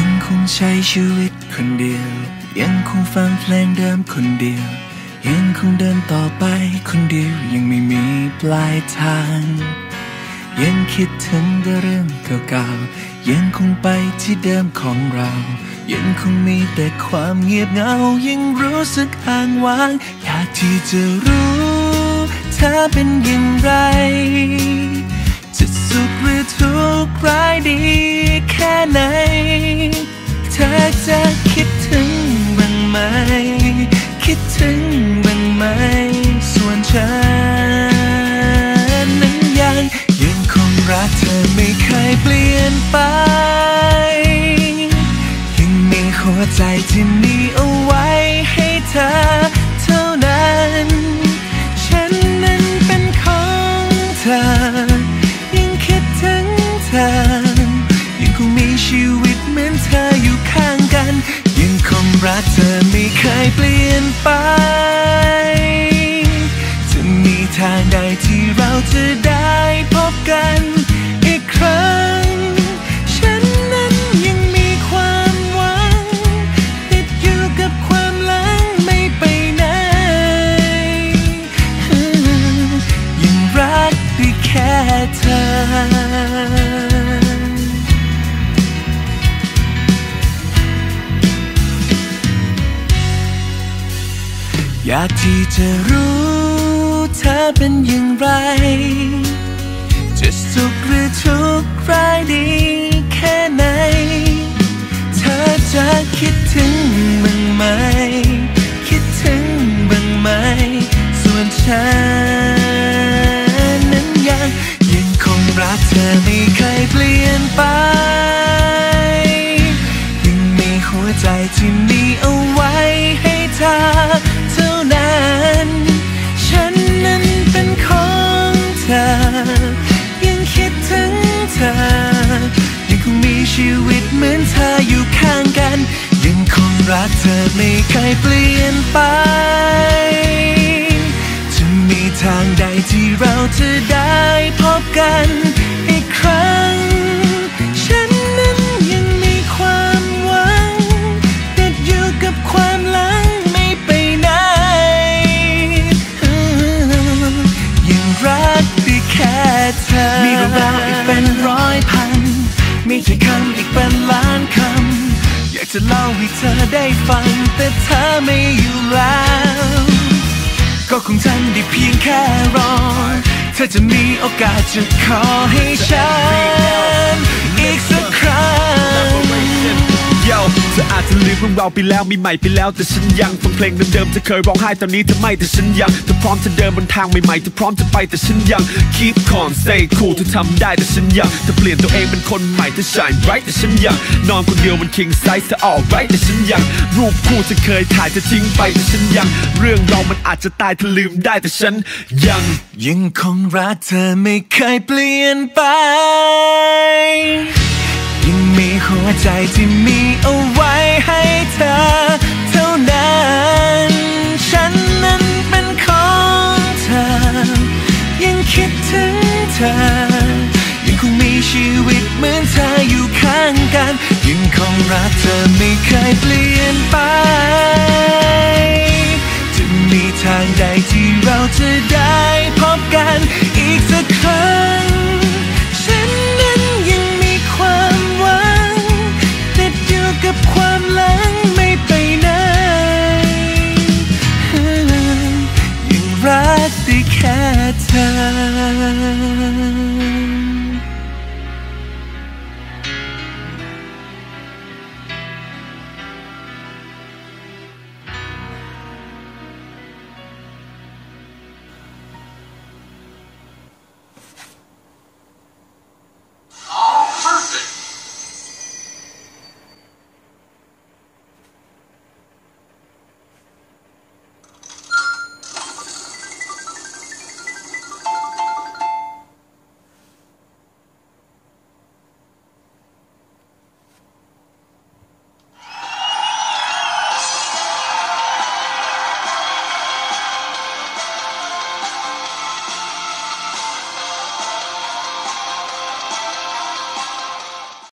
ังคงใช้ชีวิตคนเดียว ยังคงฟังเพลงเดิมคนเดียว ยังคงเดินต่อไปคนเดียว ยังไม่มีปลายทาง ยังคิดถึงแต่เรื่องเก่าๆ ยังคงไปที่เดิมของเรา ยังคงมีแต่ความเงียบเหงา ยังรู้สึกห่างว่าง อยากที่จะรู้เธอเป็นอย่างไร หรือทุกข์ร้ายดีแค่ไหน เธอจะคิดถึงบ้างไหม คิดถึงบ้างไหม ส่วนฉันนั้นยังยังคงรักเธอไม่เคยเปลี่ยนไป ยังมีหัวใจที่มีเอาไว้ให้เธอเท่านั้น ฉันนั้นเป็นของเธอากที่จะรู้เธอเป็นอย่างไร จะสุขหรือทุกข์ร้ายดีแค่ไหน เธอจะคิดถึงมัน ชีวิตเหมือนเธออยู่ข้างกัน ยังคงรักเธอไม่เคยเปลี่ยนไป จะมีทางใดที่เราจะได้พบกัน จะเล่าให้เธอได้ฟัง แต่เธอไม่อยู่แล้ว ก็คงทำได้เพียงแค่รอ เธอจะมีโอกาสจะขอให้ฉันอีกสัก เธออาจจะลืมเรื่องเราไปแล้วมีใหม่ไปแล้ว แต่ฉันยังฟังเพลงเดิมๆเธอเคยร้องไห้ตอนนี้เธอไม่แต่ฉันยังเธอพร้อมจะเดินบนทางใหม่ๆเธอพร้อมจะไปแต่ฉันยัง keep calm stay cool เธอทำได้แต่ฉันยังเธอเปลี่ยนตัวเองเป็นคนใหม่เธอ shine bright แต่ฉันยังนอนคนเดียวบน king size เธอ alright แต่ฉันยัง รูปคู่เธอเคยถ่ายเธอทิ้งไปแต่ฉันยัง เรื่องเรามันอาจจะตายเธอลืมได้แต่ฉันยังยังคงรักเธอไม่เคยเปลี่ยนไป มีหัวใจที่มีเอาไว้ให้เธอ เท่านั้น ฉันนั้นเป็นของเธอ ยังคิดถึงเธอ ยังคงมีชีวิตเหมือนเธออยู่ข้างกัน ยังคงรักเธอไม่เคยเปลี่ยนไป จะมีทางใดที่เราจะได้ time